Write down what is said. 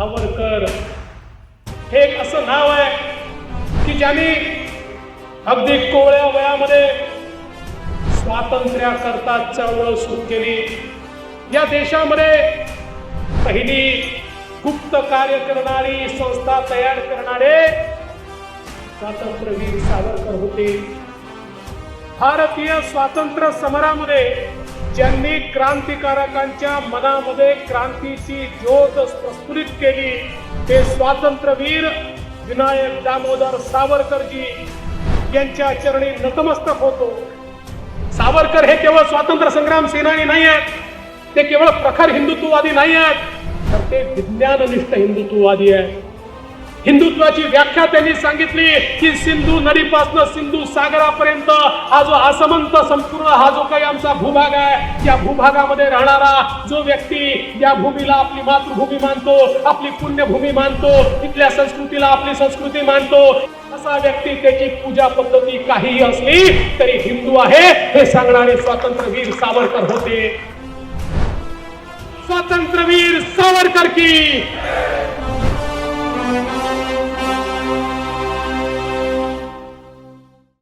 सावरकर. हे एक असं नाव आहे की ज्यांनी अगदी कोवळ्या वयामध्ये स्वातंत्र्याकरता चळवळ सुरू केली. या देशामध्ये पहिली गुप्त कार्य करणारी संस्था तयार करणारे स्वातंत्र्यवीर सावरकर होते. भारतीय स्वातंत्र्य समरामध्ये ज्यांनी क्रांतिकारकांच्या मनामध्ये क्रांतीची ज्योत प्रस्फुरित केली ते स्वातंत्र्यवीर विनायक दामोदर सावरकरजी यांच्या चरणी नतमस्तक होतो. सावरकर हे केवळ स्वातंत्र्य संग्राम सेनानी नाही आहेत ते केवळ प्रखर हिंदुत्ववादी नाही आहेत तर ते विज्ञाननिष्ठ हिंदुत्ववादी आहेत. हिंदुत्वाची व्याख्या त्यांनी सांगितली की सिंधू नदीपासून सिंधू सागरापर्यंत हा जो असमंत संपूर्ण हा जो काही आमचा भूभाग आहे त्या भूभागामध्ये राहणारा जो व्यक्ती या भूमीला आपली मातृभूमी मानतो आपली पुण्यभूमी मानतो इथल्या संस्कृतीला आपली संस्कृती मानतो असा व्यक्ती त्याची पूजा पद्धती काहीही असली तरी हिंदू आहे हे सांगणारे स्वातंत्र्यवीर सावरकर होते. स्वातंत्र्यवीर सावरकर की!